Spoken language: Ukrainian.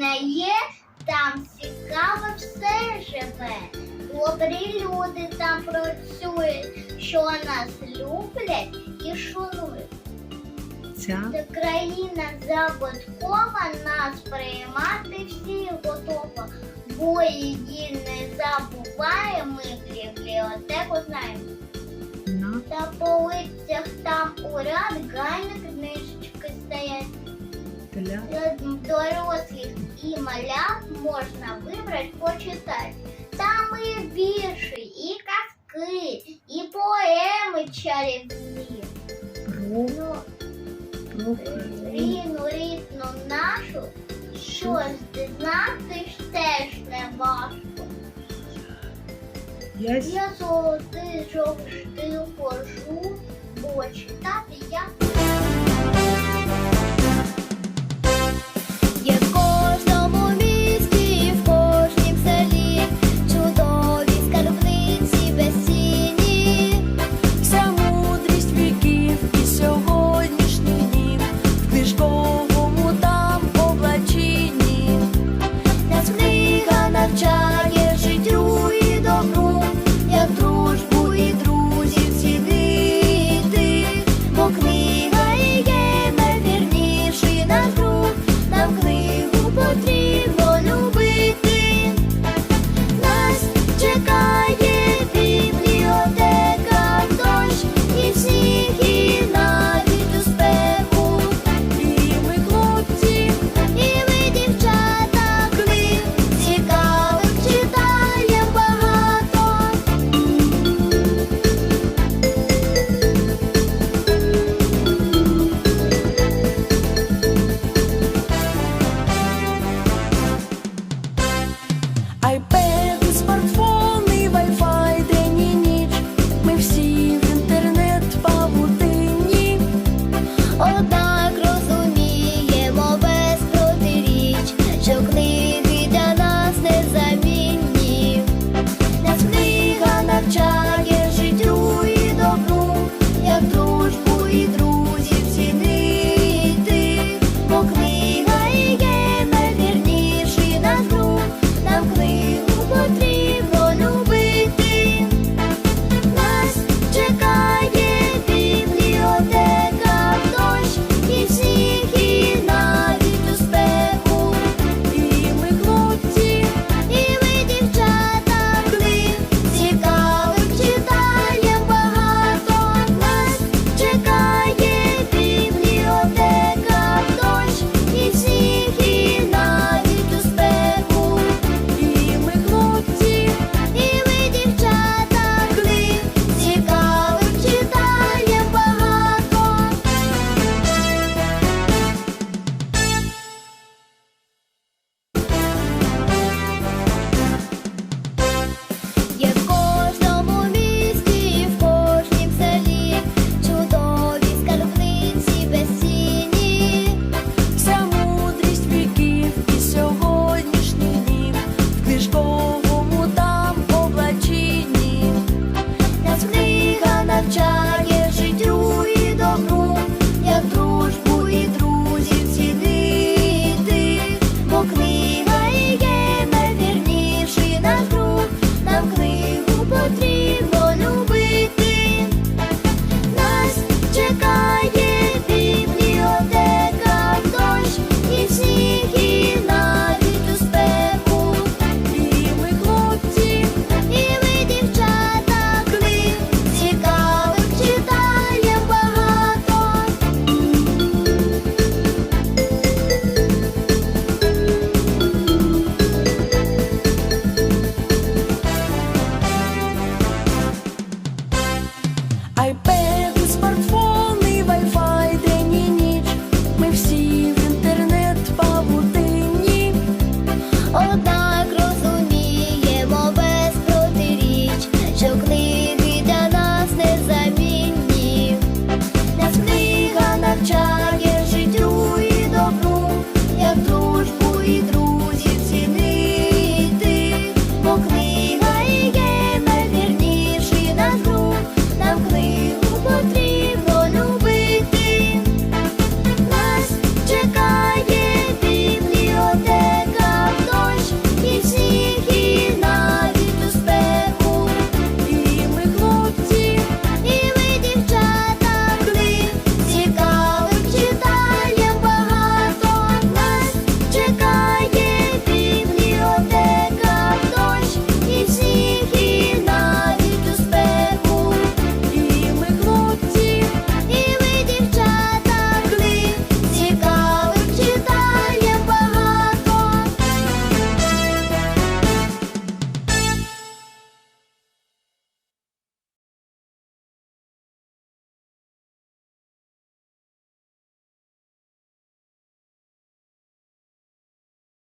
не є, там цікаво все живе. Добрі люди там працюють, що нас люблять і шанують. Ця Та країна забудкова, нас приймати всі готова. Бо її не забуває, ми бібліотеку знаємо. на Та полицях там уряд, гайна книжечки стоять. для. Для дорослих і маля можна вибрати почитати. Там і вірші, і казки, і поеми чарівні. Ну, е, рідну рідну нашу щось дізнатись теж не важко. Yes. Я золотий жовтий хожу, бо читати я